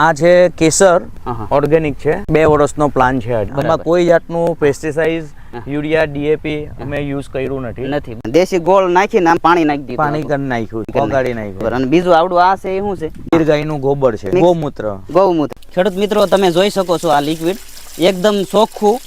આ છે કેસર. ઓર્ગેનિક છે. બે વર્ષનો પ્લાન છે. આમાં કોઈ જાતનું પેસ્ટિસાઇડ યુરિયા ડીએપી અમે યુઝ કર્યું નથી. નથી. દેશી ગોળ નાખીને પાણી નાખી દીધું પાણી કરી નાખ્યું ઓગાળી નાખ્યું. અને બીજું આવડું આ છે શું છે? ગીર ગાયનું ગોબર છે. ગૌમૂત્ર. ગૌમૂત્ર. ખેડૂત મિત્રો તમે જોઈ શકો છો આ લિક્વિડ એકદમ ચોખ્ખું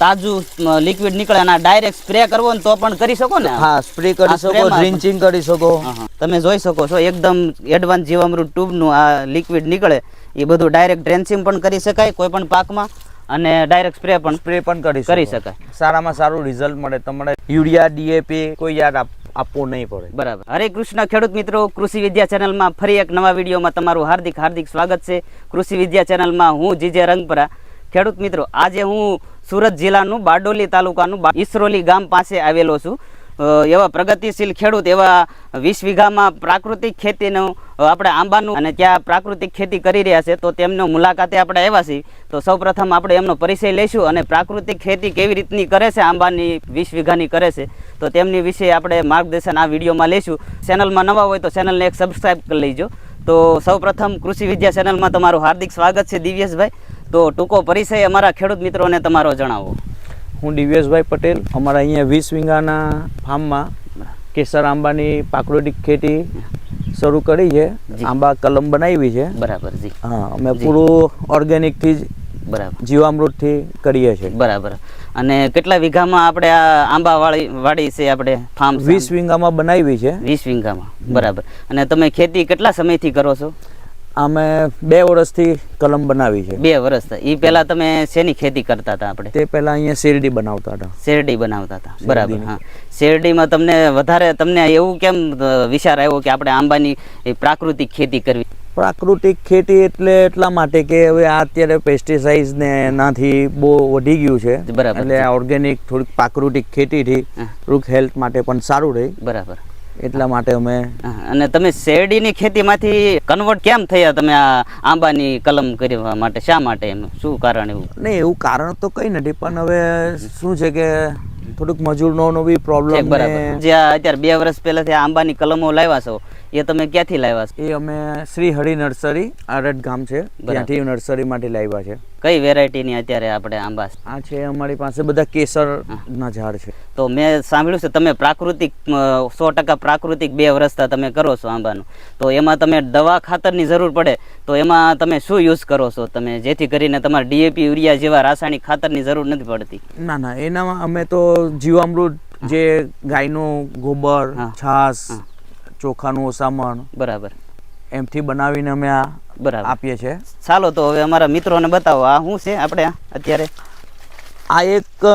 તાજું લિક્વિડ નીકળે અને ડાયરેક્ટ સ્પ્રે કરવો ને તો પણ કરી શકો ને હા સ્પ્રે કરી શકો ડ્રિન્ચિંગ કરી શકો. તમે જોઈ શકો છો એકદમ એડવાન્સ જીવામૃત ટ્યુબનું આ લિક્વિડ નીકળે. એ બધું ડાયરેક્ટ ડ્રેન્સિંગ પણ કરી શકાય કોઈ પણ પાકમાં અને ડાયરેક્ટ સ્પ્રે પણ સ્પ્રે પણ કરી કરી શકાય. સારામાં સારું રિઝલ્ટ મળે. તમારે યુરિયા ડીએપી કોઈ યાદ આપ- આપવું નહીં પડે. બરાબર. હરે કૃષ્ણ ખેડૂત મિત્રો કૃષિ વિદ્યા ચેનલમાં ફરી એક નવા વિડીયોમાં તમારું હાર્દિક હાર્દિક સ્વાગત છે. કૃષિ વિદ્યા ચેનલમાં હું જીજે રંગપરા. ખેડૂત મિત્રો આજે હું સુરત જિલ્લાનું બારડોલી તાલુકાનું ઈસરોલી ગામ પાસે આવેલો છું. એવા પ્રગતિશીલ ખેડૂત એવા વીસ વીઘામાં પ્રાકૃતિક ખેતીનું આપણે આંબાનું અને ત્યાં પ્રાકૃતિક ખેતી કરી રહ્યા છે તો તેમનો મુલાકાતે આપણે આવ્યા છીએ. તો સૌપ્રથમ આપણે એમનો પરિચય લઈશું અને પ્રાકૃતિક ખેતી કેવી રીતની કરે છે આંબાની વીસ વીઘાની કરે છે. તો તેમની વિશે આપણે માર્ગદર્શન આ વિડીયોમાં લઈશું. ચેનલમાં નવા હોય તો ચેનલને એક સબસ્ક્રાઈબ કરી લેજો. તો સૌપ્રથમ કૃષિ વિદ્યા ચેનલમાં તમારું હાર્દિક સ્વાગત છે દિવ્યેશભાઈ. તો ટૂંકો પરિચય અમારા ખેડૂત મિત્રોને તમારો જણાવો. હું દિવ્યેશભાઈ પટેલ. અમારા અહીંયા વીસ વીઘાના ફાર્મમાં કેસર આંબાની પ્રાકૃતિક ખેતી શરૂ કરી છે. આંબા કલમ બનાવી છે. બરાબર જી. હા અમે પૂરું ઓર્ગેનિકથી જ બરાબર. જીવામૃતથી કરીએ છીએ. બરાબર. અને કેટલા વીઘામાં આપણે આ આંબા વાળી વાડી છે આપણે ફાર્મ વીસ વીઘામાં બનાવી છે. વીસ વીઘામાં. બરાબર. અને તમે ખેતી કેટલા સમયથી કરો છો? અમે બે વર્ષથી કલમ બનાવી છે. બે વર્ષ એ પહેલા તમે શેની ખેતી કરતા હતા આપણે? તે પહેલા અહીંયા શેરડી બનાવતા હતા. શેરડી બનાવતા હતા. બરાબર હા. શેરડીમાં તમને વધારે તમને એવું કેમ વિચાર આવ્યો કે આપણે આંબાની પ્રાકૃતિક ખેતી કરવી? પ્રાકૃતિક ખેતી એટલે એટલા માટે કે હવે આ અત્યારે પેસ્ટિસાઇડ ને એનાથી બહુ વધી ગયું છે. બરાબર. એટલે ઓર્ગેનિક થોડીક પ્રાકૃતિક ખેતીથી. થોડુંક હેલ્થ માટે પણ સારું રહે. બરાબર. એટલા માટે અમે અને તમે શેરડીની ખેતીમાંથી કન્વર્ટ કેમ થયા? તમે આ આંબાની કલમ કરવા માટે શા માટે એનું શું કારણ એવું? નહીં એવું કારણ તો કંઈ નથી પણ હવે શું છે કે થોડુંક મજૂરનો બી પ્રોબ્લેમ બરાબર. જે અત્યારે બે વર્ષ પહેલાંથી આંબાની કલમો લાવ્યા છો એ તમે ક્યાંથી લાવ્યા છો? એ અમે શ્રી હરિ નર્સરી આરડ ગામ છે. ત્યાંથી નર્સરીમાંથી લાવ્યા છે. કઈ વેરાયટીની અત્યારે આપણે આંબા આ છે અમારી પાસે બધા કેસરના ઝાડ છે. તો મેં સાંભળ્યું છે તમે પ્રાકૃતિક સો ટકા પ્રાકૃતિક બે વર્ષતા તમે કરો છો આંબાનું. તો એમાં તમે દવા ખાતરની જરૂર પડે તો એમાં તમે શું યુઝ કરો છો તમે? જેથી કરીને તમારે ડીએપી યુરિયા જેવા રાસાયણિક ખાતરની જરૂર નથી પડતી. ના ના એનામાં અમે તો જીવામૃત જે ગાયનું ગોબર. છાસ ચોખાનું ઓસામણ બરાબર. એમથી બનાવીને અમે આ બરાબર. આપીએ છીએ. ચાલો તો હવે અમારા મિત્રોને બતાવો આ શું છે આપણે અત્યારે? આ એક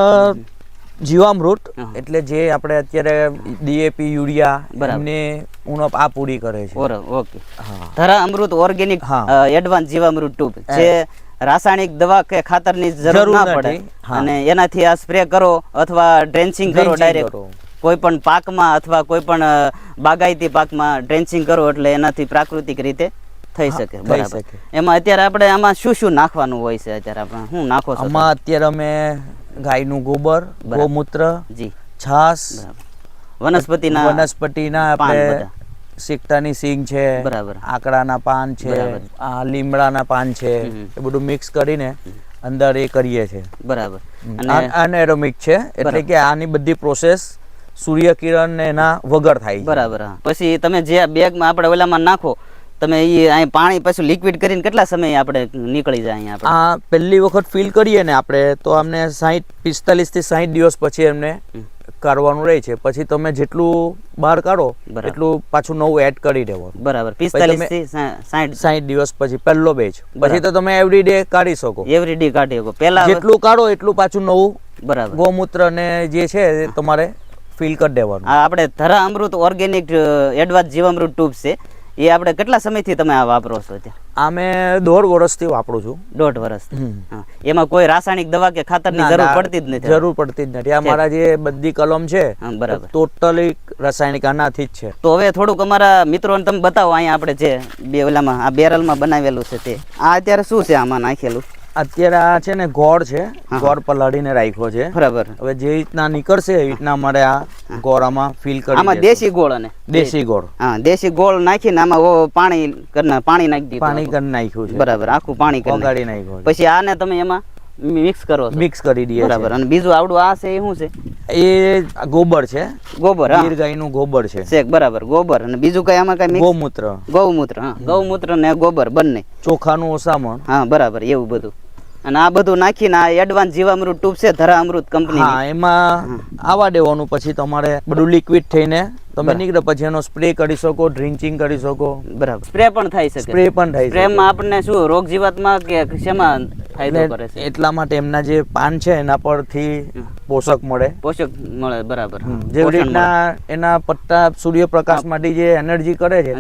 જીવામૃત એટલે જે આપણે અત્યારે ડીએપી યુરિયા બરાબર. એમને ઉણપ આ પૂરી કરે છે. Okay. Dhara Amrut organic advance Jeevamrut tube જે રાસાયણિક દવા કે ખાતરની જરૂર ના પડે. અને એનાથી આ સ્પ્રે કરો અથવા ડ્રેન્ચિંગ કરો ડાયરેક્ટ. કોઈ પણ પાકમાં અથવા કોઈ પણ બાગાયતી પાકમાં ડ્રેન્ચિંગ કરો એટલે એનાથી પ્રાકૃતિક રીતે થઈ શકે. બરાબર. એમાં અત્યારે આપણે આમાં શું શું નાખવાનું હોય છે અત્યારે આપણે? શું નાખો છો આમાં અત્યારે અમે ગાયનું ગોબર. ગૌમૂત્ર જી. છાસ વનસ્પતિના વનસ્પતિના આપણે. સિકટાની સિંગ છે બરાબર. આકડાના પાન છે આ લીમડાના પાન છે એ બધું મિક્સ કરીને અંદર એ કરીએ છીએ બરાબર. અને એરોમિક છે એટલે કે આની બધી પ્રોસેસ સૂર્યકિરણ ને એના વગર થાય છે. બરાબર હા. પછી તમે જે બેગમાં આપણે ઓલામાં નાખો તમે એ અહીં પાણી પછી લિક્વિડ કરીને કેટલા સમય આપણે નીકળી જાય અહીંયા આપણે? આ પહેલી વખત ફિલ કરીએ ને આપણે તો અમને સાહીઠ પિસ્તાલીસથી સાહીઠ દિવસ પછી એમને કરવાનું રહે છે. પછી તમે જેટલું બહાર કાઢો બરાબર. એટલું પાછું નવું એડ કરી દેવાનું. બરાબર પિસ્તાલીસથી સાઠ સાહીઠ દિવસ. પછી પહેલો બેચ પછી તો તમે એવરી ડે કાઢી શકો. એવરી ડી કાઢી શકો. પહેલા જેટલું કાઢો એટલું પાછું નવું બરાબર. ગૌમૂત્ર ને જે છે એ તમારે ફિલ કરી દેવાનું. આપણે Dhara Amrut organic advance Jeevamrut tube છે. એ આપણે કેટલા સમયથી તમે આ વાપરો છો ત્યાં? આ મેં દોઢ વર્ષથી વાપરું છું. દોઢ વર્ષ એમાં કોઈ રાસાયણિક દવા કે ખાતરની જરૂર પડતી જ નથી? જરૂર પડતી જ નથી. આ મારા જે બધી કલમ છે બરાબર. ટોટલી રાસાયણિક આનાથી જ છે. તો હવે થોડુંક અમારા મિત્રોને તમે બતાવો અહીંયા આપણે જે બે ઓલામાં આ બેરલમાં બનાવેલું છે તે. આ અત્યારે શું છે આમાં નાખેલું? અત્યારે આ છે ને ગોળ છે. ગોળ પલાળીને રાખ્યો છે. બરાબર. હવે જે રીતના નીકળશે એ રીતના અમારે આ ગોળામાં ફિલ કરી આમાં દેશી. ગોળ અને દેશી ગોળ. હા દેશી ગોળ નાખીને આમાં ઓ પાણી કરના પાણી નાખી દીધું પાણી કરી નાખ્યું છે. બરાબર આખું પાણી કરી નાખ્યું. ઓગાળી નાખ્યું પછી આને તમે એમાં મિક્સ કરો મિક્સ કરી દઈએ બરાબર અને બીજું આવડું આ છે એ શું છે? એ ગોબર છે. ગોબર હા. ગીર ગાયનું ગોબર છે. શેક બરાબર ગોબર. અને બીજું કઈ આમાં કઈ મિક્સ ગોમૂત્ર. ગૌમૂત્ર હા. ગૌમૂત્ર ને ગોબર બંને. ચોખાનું ઓસામણ હા બરાબર એવું બધું. અને આ બધું નાખીને આ એડવાન્સ જીવામૃત ટ્યુબ છે ધરા અમૃત કંપની હા એમાં આવવા દેવાનું પછી તમારે બધું લિક્વિડ થઈને તમે નીકળે પછી એનો સ્પ્રે કરી શકો ડ્રિંચિંગ કરી શકો. બરાબર. સ્પ્રે પણ થઈ શકે. સ્પ્રે પણ થાય છે સ્પ્રેમાં આપણને શું રોગ જીવાતમાં કે શેમાં? ફાયદો કરે છે. એટલા માટે એમના જે પાન છે એના પરથી પોષક મળે. પોષક મળે બરાબર. જે રીતના એના પત્તા સૂર્યપ્રકાશમાંથી જે એનર્જી કરે છે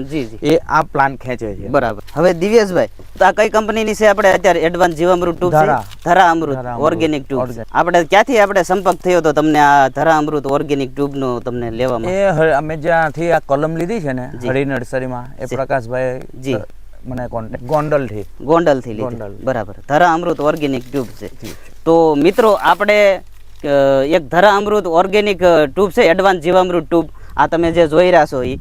એ આ પ્લાન્ટ ખેંચે છે. બરાબર. હવે દિવ્યેશભાઈ તો આ કઈ કંપનીની છે? આપણે અત્યારે એડવાન્સ જીવામૃત ટ્યુબ ધરા. ધરા અમૃત ઓર્ગેનિક ટ્યુબ આપણે ક્યાંથી આપણે સંપર્ક થયો તો તમને આ ધરા અમૃત ઓર્ગેનિક ટ્યુબ નો તમને લેવામાં? એ અમે જ્યાંથી આ કલમ લીધી છે ને હરી નર્સરીમાં એ પ્રકાશભાઈ જી. મને કોન્ટેક્ટ ગોંડલથી. ગોંડલથી લીધી. બરાબર. ધરા અમૃત ઓર્ગેનિક ટ્યુબ છે. તો મિત્રો આપણે એક ધરા અમૃત ઓર્ગેનિક ટ્યુબ છે એડવાન્સ જીવામૃત ટ્યુબ આ તમે જે જોઈ રહ્યા છો એ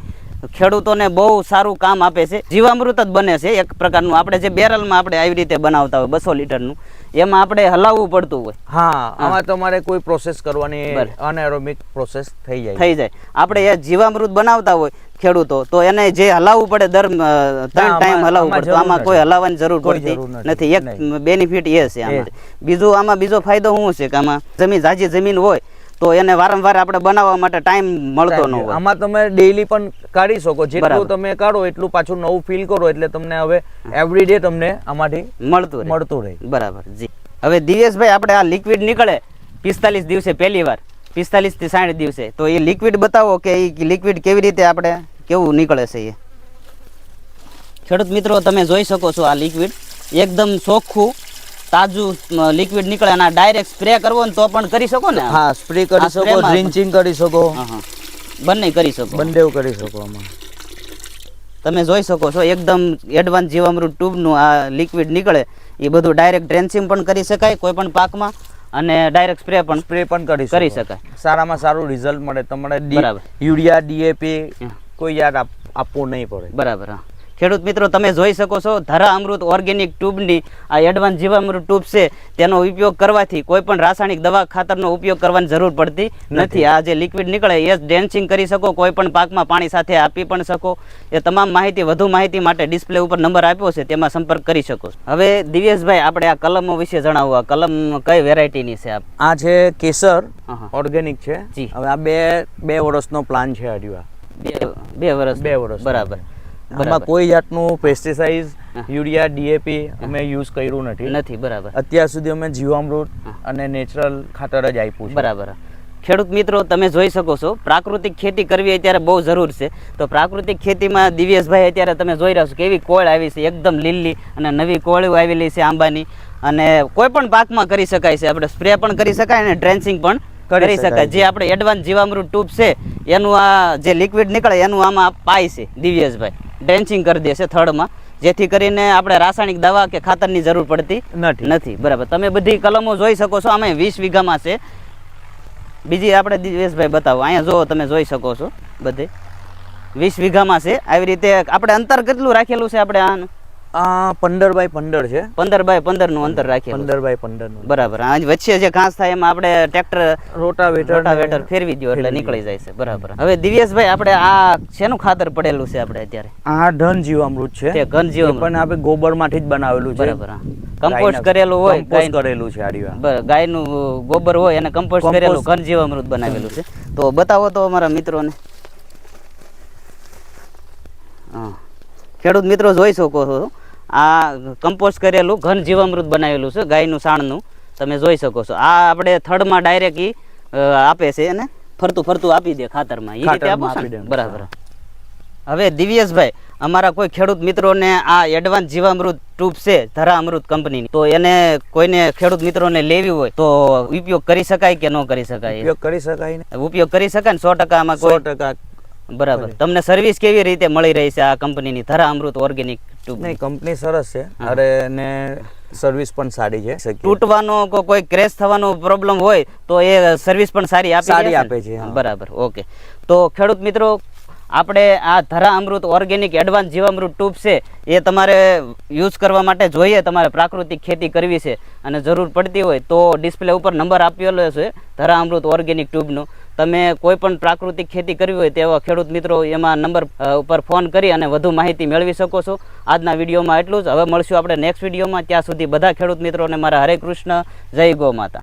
ખેડૂતોને બહુ સારું કામ આપે છે. જીવામૃત જ બને છે એક પ્રકારનું. આપણે જે બેરલમાં આપણે આવી રીતે બનાવતા હોય બસો લીટરનું એમાં આપણે હલાવવું પડતું હોય. હા આમાં તમારે કોઈ પ્રોસેસ કરવાની. અનએરોમિક પ્રોસેસ થઈ જાય. થઈ જાય. આપણે એ જીવામૃત બનાવતા હોય ખેડૂતો તો એને જે હલાવવું પડે દર ત્રણ ટાઈમ હલાવવું પડે તો આમાં કોઈ હલાવવાની જરૂર પડતી નથી. એક બેનિફિટ એ છે આમાં. બીજું આમાં બીજો ફાયદો શું છે કે આમાં જમીન જાજી જમીન હોય તો એને વારંવાર આપણે બનાવવા માટે ટાઈમ મળતો ન હોય. આમાં તમે ડેઈલી પણ કાઢી શકો. જેટલું તમે કાઢો એટલું પાછું નવું ફીલ કરો એટલે તમને હવે એવરી ડે તમને આમાંથી મળતું મળતું રહે. બરાબર જી. હવે દિવેશભાઈ આપણે આ લિક્વિડ નીકળે પિસ્તાલીસ દિવસે પહેલી વાર પિસ્તાલીસથી સાઠ દિવસે. તો એ લિક્વિડ બતાવો કે એ લિક્વિડ કેવી રીતે આપણે કેવું નીકળે છે એ? ખેડૂત મિત્રો તમે જોઈ શકો છો આ લિક્વિડ એકદમ ચોખ્ખું તાજું લિક્વિડ નીકળે અને ડાયરેક્ટ સ્પ્રે કરવો ને તો પણ કરી શકો ને હા સ્પ્રે કરી શકો ડ્રિંચિંગ કરી શકો. બંને કરી શકો. બંને કરી શકો આમાં. તમે જોઈ શકો છો એકદમ એડવાન્સ જીવામૃત ટ્યુબનું આ લિક્વિડ નીકળે. એ બધું ડાયરેક્ટ ડ્રેન્સિંગ પણ કરી શકાય કોઈ પણ પાકમાં અને ડાયરેક્ટ સ્પ્રે પણ સ્પ્રે પણ કરી કરી શકો. શકાય. સારામાં સારું રિઝલ્ટ મળે. તમારે બરાબર. Urea DAP. કોઈ યાદ આપ- આપવું નહીં પડે. બરાબર હા. ખેડૂત મિત્રો તમે જોઈ શકો છો ધરા અમૃત ઓર્ગેનિક ટ્યુબની આ એડવાન્સ જીવામૃત ટ્યુબ છે તેનો ઉપયોગ કરવાથી કોઈ પણ રાસાયણિક દવા ખાતરનો ઉપયોગ કરવાની જરૂર પડતી નથી. આ જે લિક્વિડ નીકળે એ ડેન્સિંગ કરી શકો કોઈ પણ પાકમાં પાણી સાથે આપી પણ શકો. એ તમામ માહિતી વધુ માહિતી માટે ડિસ્પ્લે ઉપર નંબર આપ્યો છે તેમાં સંપર્ક કરી શકો હવે દિવ્યેશભાઈ આપણે આ કલમો વિશે જણાવો. આ કલમ કઈ વેરાયટીની છે આ છે કેસર. ઓર્ગેનિક છે. હવે આ બે બે વર્ષનો પ્લાન છે હરિવા બે વર્ષ બે વર્ષ બરાબર. આમાં કોઈ જાતનું પેસ્ટિસાઇડ યુરિયા ડીએપી અમે યુઝ કર્યું નથી. નથી બરાબર. અત્યાર સુધી અમે જીવામૃત અને નેચરલ ખાતર જ આપ્યું છે. બરાબર. ખેડૂત મિત્રો તમે જોઈ શકો છો પ્રાકૃતિક ખેતી કરવી અત્યારે બહુ જરૂર છે. તો પ્રાકૃતિક ખેતીમાં દિવ્યેશભાઈ અત્યારે તમે જોઈ રહ્યા છો કેવી કોળ આવી છે એકદમ લીલી અને નવી કોળીઓ આવેલી છે આંબાની. અને કોઈ પણ પાકમાં કરી શકાય છે. આપણે સ્પ્રે પણ કરી શકાય અને ડ્રેન્સિંગ પણ કરી શકાય જે આપણે એડવાન્સ જીવામૃત ટ્યુબ છે એનું આ જે લિક્વિડ નીકળે એનું આમાં પાય છે દિવ્યેશભાઈ. ડ્રેન્ચિંગ કરી દેશે થર્ડમાં જેથી કરીને આપણે રાસાયણિક દવા કે ખાતરની જરૂર પડતી નથી. નથી. બરાબર. તમે બધી કલમો જોઈ શકો છો. આમાં વીસ વીઘામાં છે. બીજી આપણે દિવ્યેશભાઈ બતાવો. અહીંયા જો તમે જોઈ શકો છો. બધે. વીસ વીઘામાં છે. આવી રીતે આપણે અંતર કેટલું રાખેલું છે આપણે આનું? આ પંદર બાય પંદર છે. પંદર બાય પંદરનું અંતર રાખીએ. પંદર બાય પંદરનું બરાબર. આ વચ્ચે જે ઘાસ થાય એમાં આપણે ટ્રેક્ટર રોટાવેટર રોટાવેટર ફેરવી દો એટલે નીકળી જાય છે. બરાબર. હવે દિવ્યેશભાઈ આપણે આ શેનું ખાતર પડેલું છે આપણે અત્યારે? આ ઘન જીવામૃત છે. તે ઘન જીવામૃત. પણ આપણે ગોબરમાંથી જ બનાવેલું છે. બરાબર કમ્પોસ્ટ કરેલું હોય કમ્પોસ્ટ કરેલું છે આડીવા ગાય ગાયનું ગોબર હોય અને કમ્પોસ્ટ કરેલું ઘન જીવામૃત બનાવેલું છે. તો બતાવો તો અમારા મિત્રોને. હા. ખેડૂત મિત્રો જોઈ શકો છો. આ કમ્પોઝ કરેલું ઘન જીવામૃત બનાવેલું છે ગાયનું સાણનું. તમે જોઈ શકો છો. આ આપણે થડમાં ડાયરેક્ટ ઈ આપે છે અને ફરતું ફરતું આપી દે ખાતરમાં. એ રીતે આપો. બરાબર. હવે દિવ્યેશભાઈ અમારા કોઈ ખેડૂત મિત્રોને આ એડવાન્સ જીવામૃત ટ્યુબ છે ધરા અમૃત કંપનીની તો એને કોઈને ખેડૂત મિત્રોને લેવી હોય તો ઉપયોગ કરી શકાય કે ન કરી શકાય? ઉપયોગ કરી શકાય ઉપયોગ કરી શકાય ને? સો ટકામાં સો ટકા બરાબર. તમને સર્વિસ કેવી રીતે મળી રહી છે આ કંપનીની ધરા અમૃત ઓર્ગેનિક નહીં કંપની સરસ છે. અરે ને સર્વિસ પણ સારી છે. તૂટવાનો કોઈ ક્રેશ થવાનો પ્રોબ્લેમ હોય તો એ સર્વિસ પણ સારી આપે સારી આપે છે, બરાબર ઓકે. તો ખેડૂત મિત્રો આપણે આ Dhara Amrut organic advance Jeevamrut tube છે એ તમારે યુઝ કરવા માટે જોઈએ તમારે પ્રાકૃતિક ખેતી કરવી છે અને જરૂર પડતી હોય તો ડિસ્પ્લે ઉપર નંબર આપેલો છે ધરા અમૃત ઓર્ગેનિક ટ્યુબનો તમે કોઈ પણ પ્રાકૃતિક ખેતી કરવી હોય તેવા ખેડૂત મિત્રો એમાં નંબર ઉપર ફોન કરી અને વધુ માહિતી મેળવી શકો છો. આજના વિડીયોમાં એટલું જ. હવે મળશું આપણે નેક્સ્ટ વિડીયોમાં. ત્યાં સુધી બધા ખેડૂત મિત્રોને મારા હરે કૃષ્ણ. જય ગો માતા